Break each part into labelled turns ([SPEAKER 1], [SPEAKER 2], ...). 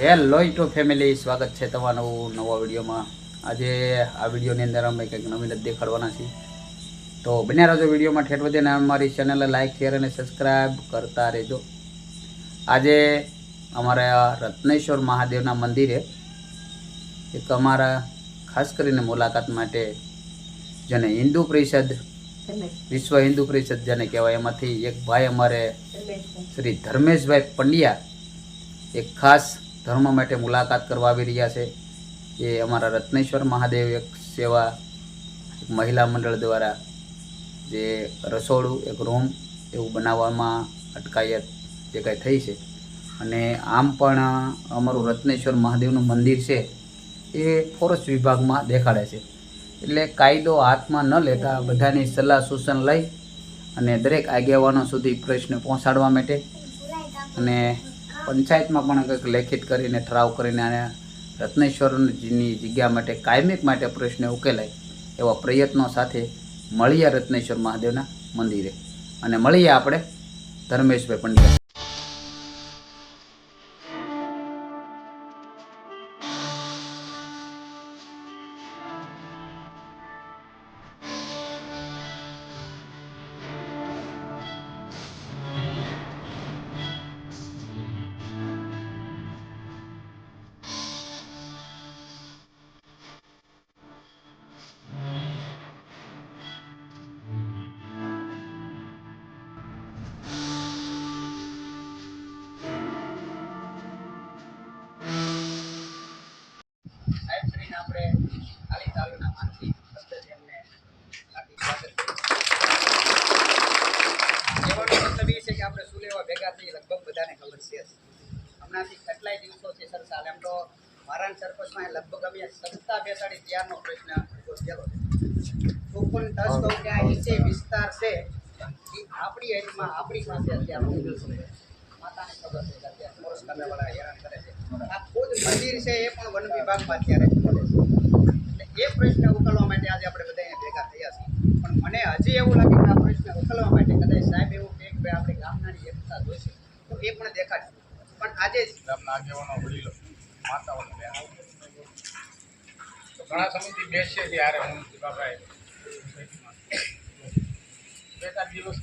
[SPEAKER 1] Hello two family સ્વાગત છે તમારું નવા વિડીયોમાં. આજે આ વિડીયોની અંદર અમે કંઈક નવીન જ દેખાડવાના છીએ. તો બન્યા રહેજો વિડીયોમાં ઠેઠ વધે અને અમારી ચેનલને લાઇક શેર અને સબસ્ક્રાઈબ કરતા રહેજો. આજે અમારા રત્નેશ્વર મહાદેવના મંદિરે એક અમારા ખાસ કરીને મુલાકાત માટે જેને હિન્દુ પરિષદ વિશ્વ હિન્દુ પરિષદ જેને કહેવાય એમાંથી એક ભાઈ અમારે શ્રી ધર્મેશભાઈ પંડ્યા એક ખાસ ધર્મ માટે મુલાકાત કરવા આવી રહ્યા છે. એ અમારા રત્નેશ્વર મહાદેવ એક સેવા મહિલા મંડળ દ્વારા જે રસોડું, એક રૂમ એવું બનાવવામાં અટકાયત જે કાંઈ થઈ છે. અને આમ પણ અમારું રત્નેશ્વર મહાદેવનું મંદિર છે એ ફોરેસ્ટ વિભાગમાં દેખાડે છે. એટલે કાયદો હાથમાં ન લેતા બધાની સલાહ સૂચન લઈ અને દરેક આગેવાનો સુધી પ્રશ્ન પહોંચાડવા માટે અને પંચાયતમાં પણ કંઈક લેખિત કરીને, ઠરાવ કરીને આને રત્નેશ્વરની જગ્યા માટે, કાયમિક માટે પ્રશ્ન ઉકેલાય એવા પ્રયત્નો સાથે મળીએ રત્નેશ્વર મહાદેવના મંદિરે. અને મળીએ આપણે ધર્મેશભાઈ પંડ્યા. કહેવાનો મતલબ એ છે કે આપણે સુલેવા ભેગા થઈ લગભગ બધાને ખબર છે. હમણાંથી કેટલાય દિવસો છે સર સાલ. એમ તો મારા સરપંચમાં લગભગ અમે સત્તા બેસાડી ત્યારનો પ્રશ્ન તો પણ દસ કહું કે આ વિસ્તાર છે. આપણી એરિયામાં આપણી પાસે અત્યારે માતાને ભેગા થયા છીએ. પણ મને હજી એવું લાગે કે આ પ્રશ્ન ઉકેલવા માટે કદાચ સાહેબ એવું આપણે ગામનાની એકતા જોઈશે તો એ પણ દેખાડશે. પણ આજે
[SPEAKER 2] ગામના આગેવાનો, વડીલો, માતાઓને ઘણા સમયથી બેસીએ છીએ હું દીપાભાઈ દિવસ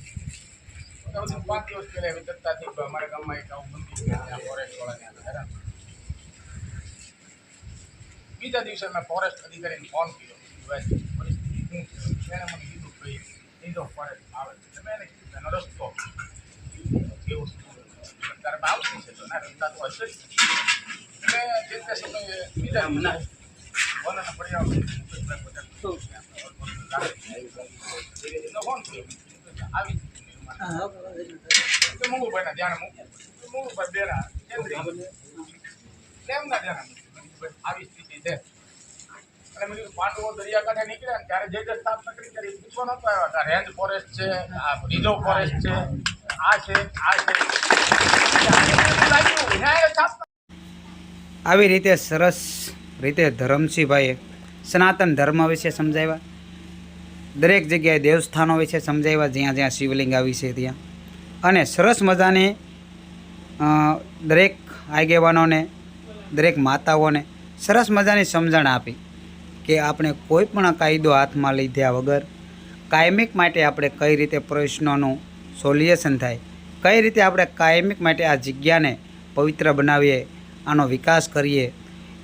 [SPEAKER 2] મોટી પાંચ દિવસ પહેલા એવી કે અમારા ગામમાં એક આવું મંદિર ત્યાં ફોરેસ્ટ વાળાને હેરાન બીજા દિવસે મેં ફોરેસ્ટ અધિકારીને ફોન કર્યો. પરિસ્થિતિ શું છે? એને મને કીધું ભાઈ ઇન્ડો ફોરેસ્ટ આવે છે. મેં એને કીધું એનો રસ્તો કેવું તારે આવતી છે તો ના રસ્તા તો હશે જ. મેં જે તે સમયે બીજા વન અને પર્યાવરણ આવી મૂકું એમના ધ્યાને ત્યારે જે જે કરી એ પૂછવા નતો આવ્યા કે રેન્જ ફોરેસ્ટ છે આ રિઝર્વ ફોરેસ્ટ છે આ છે આ છે
[SPEAKER 1] આવી રીતે સરસ રીતે ધરમસિંહભાઈએ સનાતન ધર્મ વિશે સમજાવ્યા. દરેક જગ્યાએ દેવસ્થાનો વિશે સમજાવ્યા, જ્યાં જ્યાં શિવલિંગ આવી છે ત્યાં. અને સરસ મજાની દરેક આગેવાનોને, દરેક માતાઓને સરસ મજાની સમજણ આપી કે આપણે કોઈ પણ કાયદો હાથમાં લીધા વગર કાયમિક માટે આપણે કઈ રીતે પ્રશ્નોનું સોલ્યુશન થાય, કઈ રીતે આપણે કાયમિક માટે આ જગ્યાને પવિત્ર બનાવીએ, આનો વિકાસ કરીએ,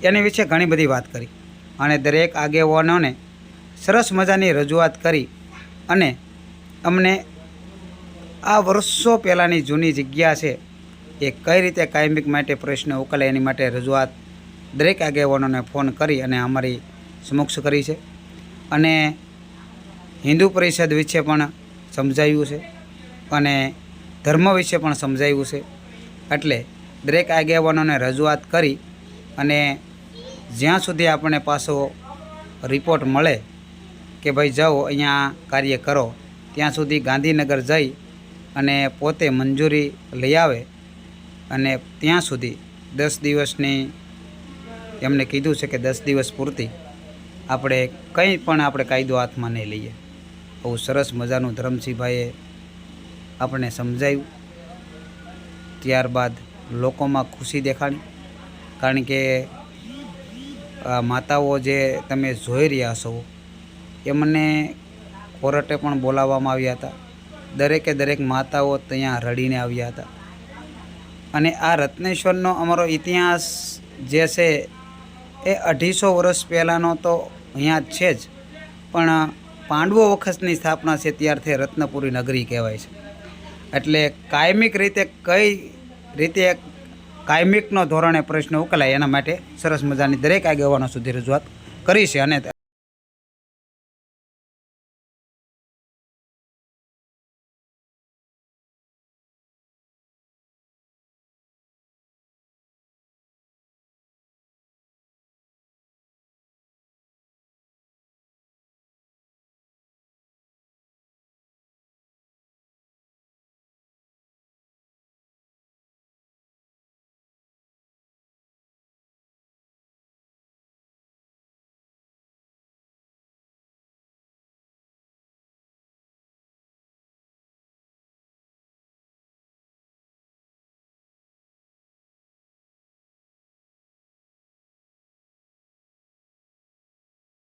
[SPEAKER 1] એની વિશે ઘણી બધી વાત કરી. અને દરેક આગેવાનોને સરસ મજાની રજૂઆત કરી અને અમને આ વર્ષો પહેલાંની જૂની જગ્યા છે એ કઈ રીતે કાયમિક માટે પ્રશ્ન ઉકેલે એની માટે રજૂઆત દરેક આગેવાનોને ફોન કરી અને અમારી સમક્ષ કરી છે. અને હિન્દુ પરિષદ વિશે પણ સમજાવ્યું છે અને ધર્મ વિશે પણ સમજાવ્યું છે. એટલે દરેક આગેવાનોને રજૂઆત કરી અને જ્યાં સુધી આપણને પાછો રિપોર્ટ મળે કે ભાઈ જાઓ, અહીંયા કાર્ય કરો. ત્યાં સુધી ગાંધીનગર જઈ અને પોતે મંજૂરી લઈ આવે અને ત્યાં સુધી દસ દિવસની એમને કીધું છે કે દસ દિવસ પૂરતી. આપણે કંઈ પણ આપણે કાયદો હાથમાં નહીં લઈએ. બહુ સરસ મજાનું ધરમસિંહભાઈએ આપણને સમજાવ્યું. ત્યારબાદ લોકોમાં ખુશી દેખાડી. કારણ કે માતાઓ જે તમે જોઈ રહ્યા છો એ મને કોર્ટે પણ બોલાવવામાં આવ્યા હતા. દરેકે દરેક માતાઓ ત્યાં રડીને આવ્યા હતા. અને આ રત્નેશ્વરનો અમારો ઇતિહાસ જે છે, એ અઢીસો વર્ષ પહેલાંનો તો અહીંયા જ છે જ. પણ પાંડવો વખતની સ્થાપના છે ત્યારથી રત્નપુરી નગરી કહેવાય છે. એટલે કાયમિક રીતે કઈ રીતે કાયમિકનો ધોરણે પ્રશ્ન ઉકેલાય એના માટે સરસ મજાની દરેક આગેવાનો સુધી રજૂઆત કરી છે અને